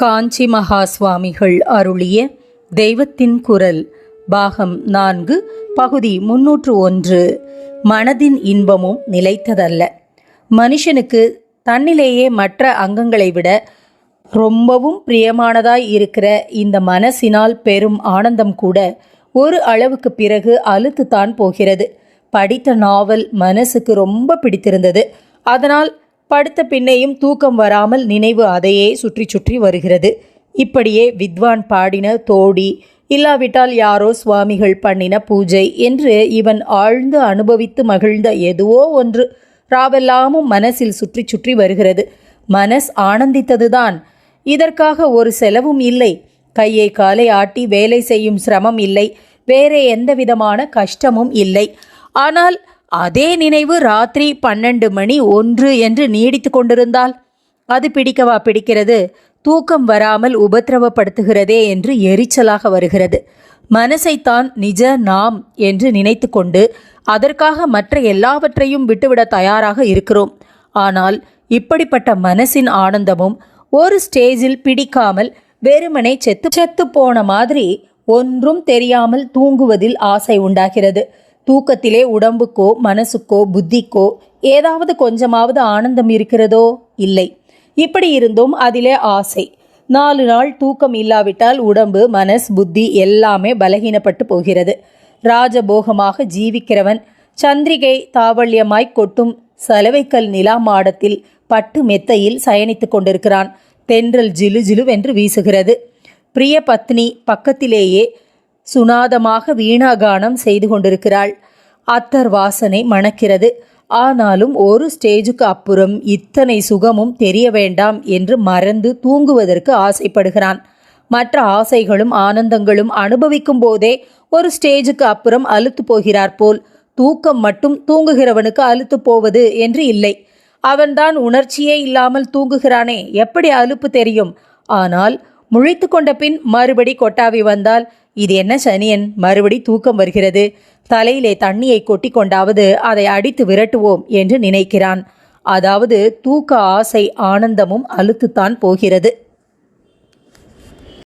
காஞ்சி மகா சுவாமிகள் அருளிய தெய்வத்தின் குரல் பாகம் நான்கு பகுதி முன்னூற்று ஒன்று. மனதின் இன்பமும் நிலைத்ததல்ல. மனுஷனுக்கு தன்னிலேயே மற்ற அங்கங்களை விட ரொம்பவும் பிரியமானதாய் இருக்கிற இந்த மனசினால் பெரும் ஆனந்தம் கூட ஒரு அளவுக்கு பிறகு அழுத்துத்தான் போகிறது. படித்த நாவல் மனசுக்கு ரொம்ப பிடித்திருந்தது. அதனால் படுத்த பின்னையும் தூக்கம் வராமல் நினைவு அதையே சுற்றி சுற்றி வருகிறது. இப்படியே வித்வான் பாடின தோடி இல்லாவிட்டால் யாரோ சுவாமிகள் பண்ணின பூஜை என்று இவன் ஆழ்ந்து அனுபவித்து மகிழ்ந்த எதுவோ ஒன்று ராவெல்லாமும் மனசில் சுற்றி சுற்றி வருகிறது. மனஸ் ஆனந்தித்ததுதான். இதற்காக ஒரு செலவும் இல்லை. கையை காலை ஆட்டி வேலை செய்யும் சிரமம் இல்லை. வேறே எந்த விதமான கஷ்டமும் இல்லை. ஆனால் அதே நினைவு ராத்திரி பன்னெண்டு மணி ஒன்று என்று நீடித்து கொண்டிருந்தால் அது பிடிக்கவா பிடிக்கிறது? தூக்கம் வராமல் உபத்திரவப்படுத்துகிறதே என்று எரிச்சலாக வருகிறது. மனசைத்தான் நிஜ நாம் என்று நினைத்து கொண்டு அதற்காக மற்ற எல்லாவற்றையும் விட்டுவிட தயாராக இருக்கிறோம். ஆனால் இப்படிப்பட்ட மனசின் ஆனந்தமும் ஒரு ஸ்டேஜில் பிடிக்காமல் வெறுமனை செத்து செத்து போன மாதிரி ஒன்றும் தெரியாமல் தூங்குவதில் ஆசை உண்டாகிறது. தூக்கத்திலே உடம்புக்கோ மனசுக்கோ புத்திக்கோ ஏதாவது கொஞ்சமாவது ஆனந்தம் இருக்கிறதோ? இல்லை. இப்படி இருந்தும் அதிலே ஆசை. நாலு நாள் தூக்கம் இல்லாவிட்டால் உடம்பு மனஸ் புத்தி எல்லாமே பலகீனப்பட்டு போகிறது. ராஜபோகமாக ஜீவிக்கிறவன் சந்திரிகை தாவல்யமாய் கொட்டும் சலவைக்கல் நிலா மாடத்தில் பட்டு மெத்தையில் சயனித்து கொண்டிருக்கிறான். தென்றல் ஜிலு ஜிலுவென்று வீசுகிறது. பிரிய பத்னி பக்கத்திலேயே சுனாதமாக வீணாகானம் செய்து கொண்டிருக்கிறாள். அத்தர் வாசனை மணக்கிறது. ஆனாலும் ஒரு ஸ்டேஜுக்கு அப்புறம் இத்தனை சுகமும் தெரிய வேண்டாம் என்று மறந்து தூங்குவதற்கு ஆசைப்படுகிறான். மற்ற ஆசைகளும் ஆனந்தங்களும் அனுபவிக்கும் போதே ஒரு ஸ்டேஜுக்கு அப்புறம் அலுத்து போகிறார் போல். தூக்கம் மட்டும் தூங்குகிறவனுக்கு அலுத்து போவது என்று இல்லை. அவன்தான் உணர்ச்சியே இல்லாமல் தூங்குகிறானே. எப்படி அலுப்பு தெரியும்? ஆனால் முழித்து கொண்ட பின் மறுபடி கொட்டாவி வந்தால் இது என்ன சனியன்? மறுபடி தூக்கம் வருகிறது. தலையிலே தண்ணியை கொட்டி கொண்டாவது அதை அடித்து விரட்டுவோம் என்று நினைக்கிறான். அதாவது தூக்க ஆசை ஆனந்தமும் அழுத்துத்தான் போகிறது.